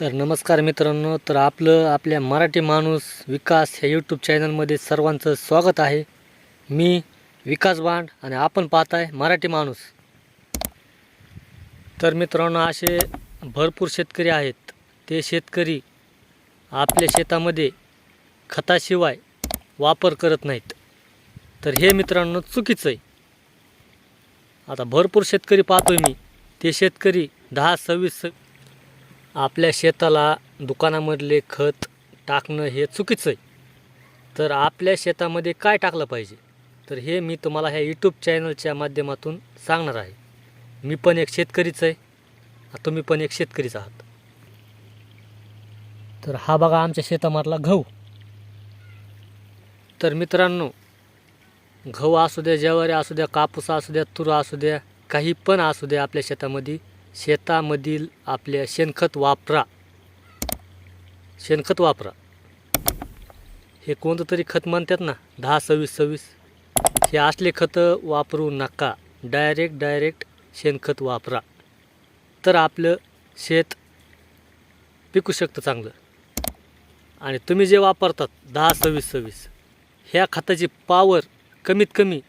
तर नमस्कार मित्रांनो तर आपलं आपल्या मराठी माणूस विकास ह्या यूट्यूब चॅनलमध्ये सर्वांचं स्वागत आहे. मी विकास बांड आणि आपण पाहताय मराठी माणूस. तर मित्रांनो असे भरपूर शेतकरी आहेत. ते शेतकरी आपल्या शेतामध्ये खताशिवाय वापर करत नाहीत. तर हे मित्रांनो चुकीचं आहे. आता भरपूर शेतकरी पाहतोय मी. ते शेतकरी दहा सव्वीस आपल्या शेताला दुकानामधले खत टाकणं हे चुकीचं आहे. तर आपल्या शेतामध्ये काय टाकलं पाहिजे? तर हे मी तुम्हाला ह्या यूट्यूब चॅनलच्या माध्यमातून सांगणार आहे. मी पण एक शेतकरीच आहे. तुम्ही पण एक शेतकरीच आहात. तर हा बघा आमच्या शेतामधला गहू. तर मित्रांनो गहू असू द्या ज्वारी असू द्या कापूस असू द्या तुर असू द्या काही पण असू द्या आपल्या शेतामध्ये शेतामधील आपल्या शेणखत वापरा. शेणखत वापरा. हे कोणतं तरी खत म्हणतात ना दहा सव्वीस सव्वीस. हे असले खतं वापरू नका. डायरेक्ट डायरेक्ट शेणखत वापरा. तर आपलं शेत पिकू शकतं चांगलं. आणि तुम्ही जे वापरतात दहा सव्वीस सव्वीस ह्या खताची पावर कमीत कमी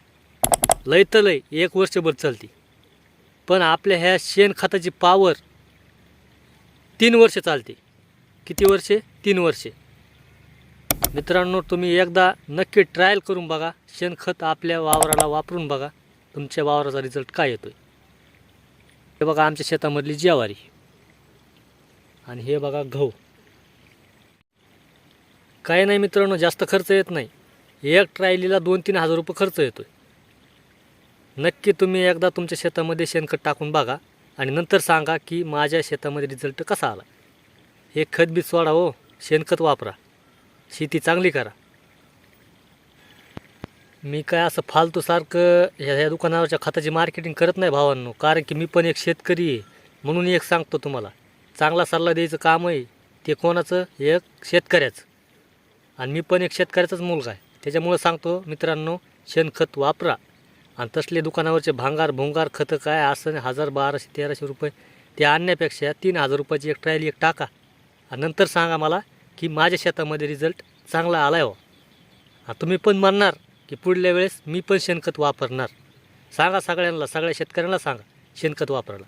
लय तर लय एक वर्षभर चालते. पण आपल्या ह्या शेणखताची पावर तीन वर्ष चालते. किती वर्षे? तीन वर्षे. मित्रांनो तुम्ही एकदा नक्की ट्रायल करून बघा. शेणखत आपल्या वावराला वापरून बघा. तुमच्या वावराचा रिझल्ट काय येतो हे बघा आमच्या शेतामधली ज्वारी. आणि हे बघा गहू. काय नाही मित्रांनो जास्त खर्च येत नाही. एक ट्रायलीला दोन तीन हजार रुपये खर्च येतोय. नक्की तुम्ही एकदा तुमच्या शेतामध्ये शेणखत टाकून बघा आणि नंतर सांगा की माझ्या शेतामध्ये रिझल्ट कसा आला. हे खत बी सोडा हो शेणखत वापरा. शेती चांगली करा. मी काय असं फालतूसारखं ह्या ह्या दुकानावरच्या खताची मार्केटिंग करत नाही भावांनो कारण की मी पण एक शेतकरी आहे. म्हणून एक सांगतो तुम्हाला चांगला सल्ला द्यायचं काम आहे ते कोणाचं? एक शेतकऱ्याचं. आणि मी पण एक शेतकऱ्याचाच मुलगा आहे. त्याच्यामुळं सांगतो मित्रांनो शेणखत वापरा. आणि तसले दुकानावरचे भांगार भोंगार खतं काय असं हजार बाराशे तेराशे रुपये. ते आणण्यापेक्षा तीन हजार रुपयाची एक ट्रायल एक टाका. आणि नंतर सांगा मला की माझ्या शेतामध्ये रिझल्ट चांगला आला आहे हो तुम्ही पण म्हणणार की पुढल्या वेळेस मी पण शेणखत वापरणार. सांगा सगळ्यांना सगळ्या शेतकऱ्यांना सांगा शेणखत वापरायला.